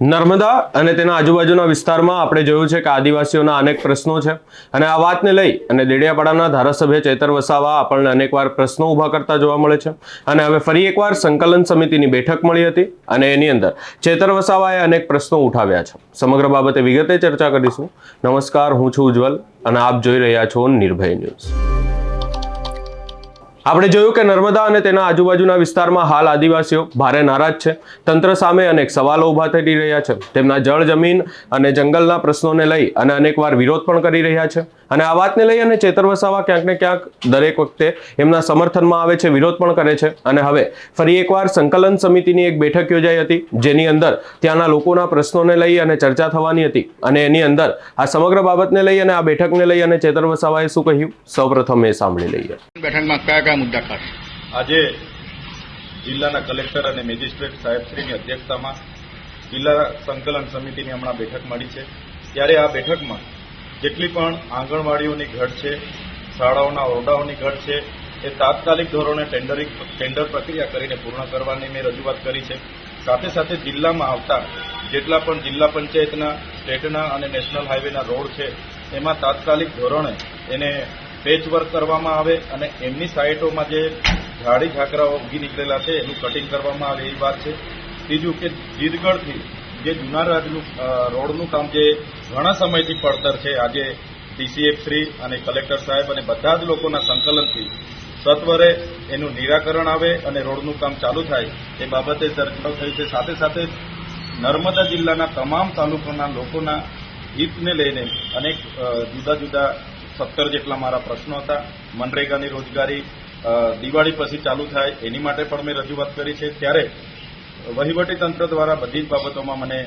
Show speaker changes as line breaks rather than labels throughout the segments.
નર્મદા અને તેના આજુબાજુના વિસ્તારમાં આપણે જોયું છે કે આદિવાસીઓના અનેક પ્રશ્નો છે. અને આ વાતને લઈ અને દેડિયાપાડાના ધારાસભ્ય ચેતર વસાવા આપણને અનેકવાર પ્રશ્નો ઊભા કરતા જોવા મળે છે. અને હવે ફરી એકવાર સંકલન સમિતિની બેઠક મળી હતી અને એની અંદર ચેતર વસાવાએ અનેક પ્રશ્નો ઉઠાવ્યા છે. સમગ્ર બાબતે વિગતે ચર્ચા કરીશું. નમસ્કાર, હું છું ઉજ્જવલ અને આપ જોઈ રહ્યા છો નિર્ભય ન્યૂઝ. આપણે જોયું કે નર્મદા અને તેના આજુબાજુના વિસ્તારમાં હાલ આદિવાસીઓ ભારે નારાજ છે. તંત્ર સામે અનેક સવાલો ઊભા થઈ રહ્યા છે. તેમના જળ, જમીન અને જંગલના પ્રશ્નોને લઈ અને અનેકવાર વિરોધ પણ કરી રહ્યા છે. અને આ વાતને લઈ અને ચેતર વસાવા ક્યાંક ને ક્યાંક દરેક વખતે એમના સમર્થનમાં આવે છે, વિરોધ પણ કરે છે. અને હવે ફરી એકવાર સંકલન સમિતિની એક બેઠક યોજાઈ હતી, જેની અંદર ત્યાંના લોકોના પ્રશ્નોને લઈ અને ચર્ચા થવાની હતી. અને એની અંદર આ સમગ્ર બાબતને લઈ અને આ બેઠકને લઈ અને ચેતર વસાવાએ શું કહ્યું? સૌપ્રથમ એ સાંભળી લઈએ.
બેઠકમાં કયા મુદ્દા ખાસ
આજે જિલ્લાના કલેક્ટર અને મેજિસ્ટ્રેટ સાહેબશ્રીની અધ્યક્ષતામાં જિલ્લા સંકલન સમિતિની હમણાં બેઠક મળી છે. ત્યારે આ બેઠકમાં જેટલી પણ આંગણવાડીઓની ઘટ છે, શાળાઓના ઓરડાઓની ઘટ છે, એ તાત્કાલિક ધોરણે ટેન્ડરિંગ, ટેન્ડર પ્રક્રિયા કરીને પૂર્ણ કરવાની મેં રજૂઆત કરી છે. સાથે સાથે જિલ્લામાં આવતા જેટલા પણ જિલ્લા પંચાયતના, સ્ટેટના અને નેશનલ હાઈવેના રોડ છે, એમાં તાત્કાલિક ધોરણે એને પેચવર્ક કરવામાં આવે અને એમની સાઇટોમાં જે ઝાડી ઝાકરાઓ ઉગી નીકળેલા છે, એનું કટિંગ કરવામાં આવે એવી વાત છે. ત્રીજું કે જીતગઢથી જે જૂના રાજનું રોડનું કામ જે ઘણા સમયથી પડતર છે, આજે ડીસીએફ શ્રી અને કલેક્ટર સાહેબ અને બધા જ લોકોના સંકલનથી સત્વરે એનું નિરાકરણ આવે અને રોડનું કામ ચાલુ થાય, એ બાબતે ચર્ચાઓ થઈ છે. સાથે સાથે નર્મદા જિલ્લાના તમામ તાલુકાના લોકોના હિતને લઈને અનેક જુદા જુદા સત્તર જેટલા મારા પ્રશ્નો હતા. મનરેગાની રોજગારી દિવાળી પછી ચાલુ થાય એની માટે પણ મેં રજૂઆત કરી છે. ત્યારે વહીવટી તંત્ર દ્વારા બધી જ બાબતોમાં મને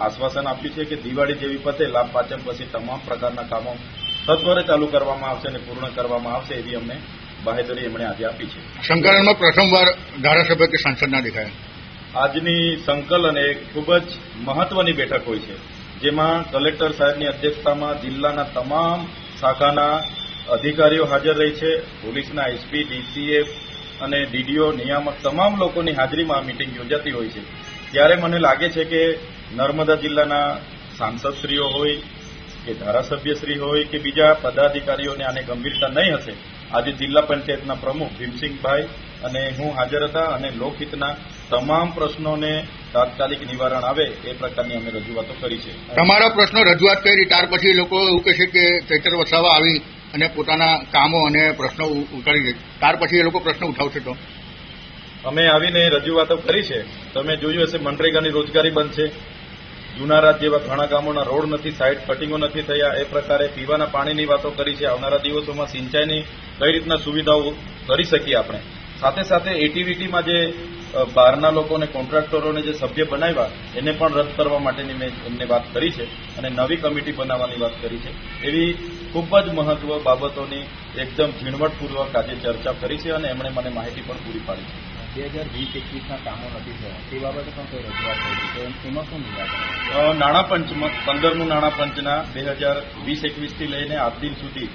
આશ્વાસન આપ્યું છે કે દિવાળી જેવી પતે લાભ પાચમ પછી તમામ પ્રકારના કામો સત્વરે ચાલુ કરવામાં આવશે અને પૂર્ણ કરવામાં આવશે એવી અમને બાહેધરી એમણે આજે આપી છે.
સંકલનમાં પ્રથમવાર ધારાસભ્ય કે સાંસદના દેખાયા.
આજની સંકલન એ ખૂબ જ મહત્વની બેઠક હોય છે જેમાં કલેક્ટર સાહેબની અધ્યક્ષતામાં જિલ્લાના તમામ શાખાના અધિકારીઓ હાજર રહી છે. પોલીસના એસપી ડીસીએફ અને ડીડીઓ, નિયામક તમામ લોકોની હાજરીમાં આ મિટિંગ યોજાતી હોય છે. ત્યારે મને લાગે છે કે નર્મદા જિલ્લાના સાંસદશ્રીઓ હોય કે ધારાસભ્યશ્રી હોય કે બીજા પદાધિકારીઓને આને ગંભીરતા નહીં હશે. આજે જિલ્લા પંચાયતના પ્રમુખ ભીમસિંહભાઈ અને હું હાજર હતા અને લોકહિતના તમામ પ્રશ્નોને તાત્કાલિક નિવારણ આવે એ પ્રકારની અમે રજૂઆતો કરી છે.
તમારા પ્રશ્નો રજૂઆત કરી ત્યાર પછી લોકો એવું કહે છે કે ચૈતર વસાવા આવી અને પોતાના કામો અને પ્રશ્નો ઉતારી દે ત્યાર પછી એ લોકો પ્રશ્ન ઉઠાવશે તો.
અમે આવીને રજૂઆતો કરી છે. તમે જોયું હશે મનરેગાની રોજગારી બંધ છે. જૂના જેવા ઘણા ગામોના રોડ નથી સાઇડ કટિંગો નથી થયા. એ પ્રકારે પીવાના પાણીની વાતો કરી છે. આવનારા દિવસોમાં સિંચાઈની કઈ રીતના સુવિધાઓ કરી શકીએ આપણે? સાથે સાથે એટીવીટીમાં જે બહારના લોકોને કોન્ટ્રાક્ટરોને જે સભ્ય બનાવ્યા એને પણ રદ કરવા માટેની મેં એમને વાત કરી છે અને નવી કમિટી બનાવવાની વાત કરી છે. એવી ખૂબ જ મહત્વ બાબતોની એકદમ ઝીણવટપૂર્વક આજે ચર્ચા કરી છે અને એમણે મને માહિતી પણ પૂરી પાડી છે.
બે હજાર વીસ એકવીસના કામો નથી થયા. તે બાબતે પણ કોઈ રજૂઆત થઈ છે? એમાં શું નિરાકરણ
નાણાં પંચમાં પંદરનું નાણાં પંચના બે હજાર વીસ એકવીસથી લઈને આજ દિન સુધી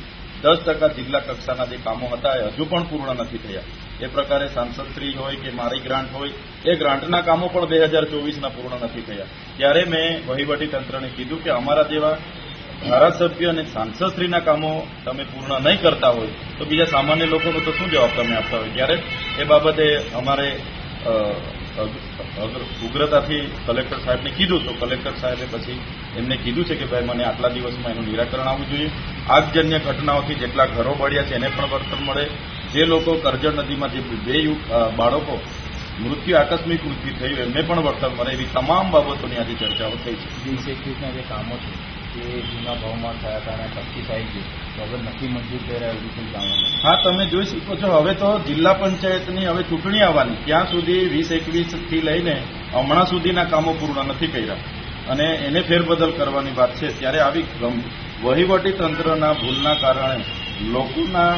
દસ ટકા જિલ્લા કક્ષાના જે કામો હતા એ હજુ પણ પૂર્ણ નથી થયા. એ પ્રકારે સાંસદશ્રી હોય કે મારી ગ્રાન્ટ હોય, એ ગ્રાન્ટના કામો પણ બે હજાર ચોવીસના પૂર્ણ નથી થયા. ત્યારે મેં વહીવટી તંત્રને કીધું કે અમારા જેવા ધારાસભ્ય અને સાંસદશ્રીના કામો તમે પૂર્ણ નહીં કરતા હોય, તો બીજા સામાન્ય લોકોનો તો શું જવાબ તમે આપતા હોય? ત્યારે એ બાબતે અમારે ઉગ્રતાથી કલેક્ટર સાહેબને કીધું. તો કલેક્ટર સાહેબે પછી એમને કીધું છે કે ભાઈ, મને આટલા દિવસમાં એનું નિરાકરણ આવવું જોઈએ. આગજન્ય ઘટનાઓથી જેટલા ઘરો બળ્યા છે એને પણ વળતર મળે. જે લોકો કરજણ નદીમાં જે બે બાળકો મૃત્યુ આકસ્મિક મૃત્યુ થયું એમને પણ વળતર મળે એવી તમામ બાબતોની આજે ચર્ચાઓ થઈ છે.
વીસ એકવીસના જે કામો છે તે જૂના ભાવમાં થયા હતા અને થાય છે ગઈ. તો હવે નથી મંજૂર થઈ રહ્યા એવું કોઈ કામો
હા તમે જોઈ શકો છો હવે તો જિલ્લા પંચાયતની હવે ચૂંટણી આવવાની. ત્યાં સુધી વીસ એકવીસથી લઈને હમણાં સુધીના કામો પૂર્ણ નથી કર્યા. અને એને ફેરબદલ કરવાની વાત છે. ત્યારે આવી વહીવટી તંત્રના ભૂલના કારણે લોકોના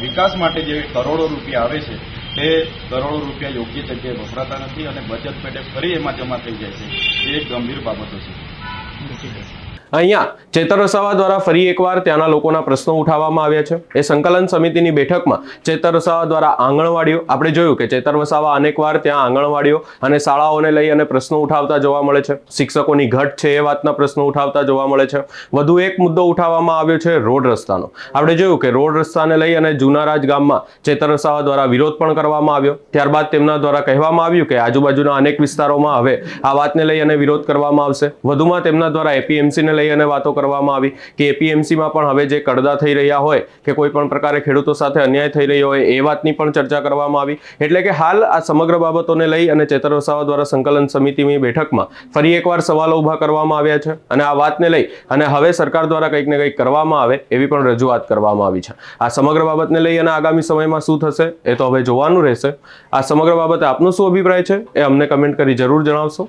વિકાસ માટે જે કરોડો રૂપિયા આવે છે, તે કરોડો રૂપિયા યોગ્ય જગ્યાએ વપરાતા નથી અને બચત પેટે ફરી એમાં જમા થઈ જાય છે. એ એક ગંભીર બાબતો છે.
અહીંયા ચેતર દ્વારા ફરી એકવાર ત્યાંના લોકોના પ્રશ્નો ઉઠાવવામાં આવ્યા છે. એ સંકલન સમિતિની બેઠકમાં ચેતર દ્વારા આંગણવાડીઓ, આપણે જોયું કે ચેતર વસાવા અનેકવાર ત્યાં આંગણવાડીઓ અને શાળાઓને લઈ અને પ્રશ્નો ઉઠાવતા જોવા મળે છે. શિક્ષકોની ઘટ છે એ વાતના પ્રશ્નો ઉઠાવતા જોવા મળે છે. વધુ એક મુદ્દો ઉઠાવવામાં આવ્યો છે રોડ રસ્તાનો. આપણે જોયું કે રોડ રસ્તાને લઈ અને જુનારાજ ગામમાં ચેતર વસાવા દ્વારા વિરોધ પણ કરવામાં આવ્યો. ત્યારબાદ તેમના દ્વારા કહેવામાં આવ્યું કે આજુબાજુના અનેક વિસ્તારોમાં હવે આ વાતને લઈ અને વિરોધ કરવામાં આવશે. વધુમાં તેમના દ્વારા એપીએમસીને લઈ અને વાતો કરવામાં આવી કે એપીએમસીમાં પણ હવે જે કડદા થઈ રહ્યા હોય કે કોઈ પણ પ્રકારે ખેડૂતો સાથે અન્યાય થઈ રહ્યો હોય એ વાતની પણ ચર્ચા કરવામાં આવી. એટલે કે હાલ આ સમગ્ર બાબતોને લઈ અને ચેતર વસાવા દ્વારા સંકલન સમિતિની બેઠકમાં ફરી એકવાર સવાલો ઊભા કરવામાં આવ્યા છે અને આ વાતને લઈ અને હવે સરકાર દ્વારા કંઈક ને કંઈક કરવામાં આવે એવી પણ રજૂઆત કરવામાં આવી છે. આ સમગ્ર બાબતને લઈ અને આગામી સમયમાં શું થશે એ તો હવે જોવાનું રહેશે. આ સમગ્ર બાબતે આપનો શું અભિપ્રાય છે એ અમને કમેન્ટ કરી જરૂર જણાવશો.